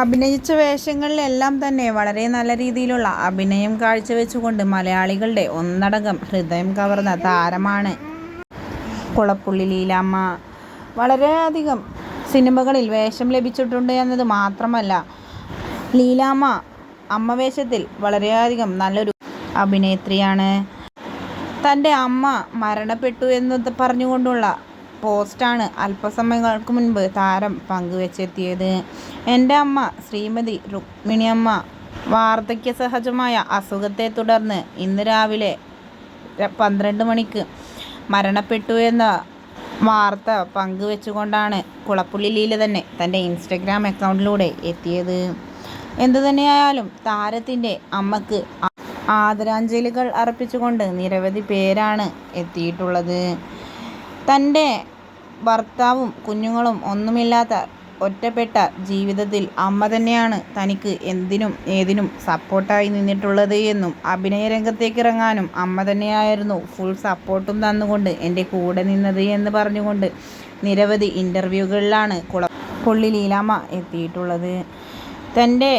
അഭിനയിച്ച വേഷങ്ങളിലെല്ലാം തന്നെ വളരെ നല്ല രീതിയിലുള്ള അഭിനയം കാഴ്ചവെച്ചുകൊണ്ട് മലയാളികളുടെ ഒന്നടങ്കം ഹൃദയം കവർന്ന താരമാണ്. കുളപ്പുള്ളി ലീലാമ്മ. വളരെയധികം സിനിമകളിൽ വേഷം ലഭിച്ചിട്ടുണ്ട് എന്നത് മാത്രമല്ല ലീലാമ്മ അമ്മ വേഷത്തിൽ വളരെയധികം നല്ലൊരു അഭിനേത്രിയാണ്. തന്റെ അമ്മ മരണപ്പെട്ടു എന്ന് പറഞ്ഞുകൊണ്ടുള്ള പോസ്റ്റാണ് അല്പസമയങ്ങൾക്ക് മുൻപ് താരം പങ്കുവെച്ചെത്തിയത്. എന്റെ അമ്മ ശ്രീമതി രുക്മിണിയമ്മ വാർദ്ധക്യ സഹജമായ അസുഖത്തെ തുടർന്ന് ഇന്ന് രാവിലെ പന്ത്രണ്ട് മണിക്ക് മരണപ്പെട്ടു എന്ന വാർത്ത പങ്കുവെച്ചുകൊണ്ടാണ് കുളപ്പുള്ളി ലീല തന്നെ തന്റെ ഇൻസ്റ്റഗ്രാം അക്കൗണ്ടിലൂടെ എത്തിയത്. എന്തു തന്നെയായാലും താരത്തിന്റെ അമ്മയ്ക്ക് ആദരാഞ്ജലികൾ അർപ്പിച്ചുകൊണ്ട് നിരവധി പേരാണ് എത്തിയിട്ടുള്ളത്. തന്റെ ഭർത്താവും കുഞ്ഞുങ്ങളും ഒന്നുമില്ലാത്ത ഒറ്റപ്പെട്ട ജീവിതത്തിൽ അമ്മ തന്നെയാണ് തനിക്ക് എന്തിനും ഏതിനും സപ്പോർട്ടായി നിന്നിട്ടുള്ളത് എന്നും അഭിനയ രംഗത്തേക്ക് ഇറങ്ങാനും അമ്മ തന്നെയായിരുന്നു ഫുൾ സപ്പോർട്ടും തന്നുകൊണ്ട് എന്റെ കൂടെ നിന്നത് എന്ന് പറഞ്ഞുകൊണ്ട് നിരവധി ഇന്റർവ്യൂകളിലാണ് കുള പുള്ളി ലീലാമ്മ എത്തിയിട്ടുള്ളത്. തന്റെ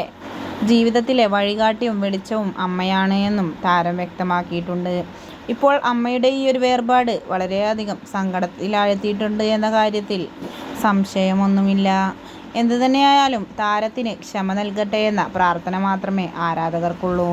ജീവിതത്തിലെ വഴികാട്ടിയും വെളിച്ചവും അമ്മയാണ് എന്നും താരം വ്യക്തമാക്കിയിട്ടുണ്ട്. ഇപ്പോൾ അമ്മയുടെ ഈ ഒരു വേർപാട് വളരെയധികം സങ്കടത്തിലാഴ്ത്തിയിട്ടുണ്ട് എന്ന കാര്യത്തിൽ സംശയമൊന്നുമില്ല. എന്തു തന്നെയായാലും താരത്തിന് ക്ഷമ നൽകട്ടെ എന്ന പ്രാർത്ഥന മാത്രമേ ആരാധകർക്കുള്ളൂ.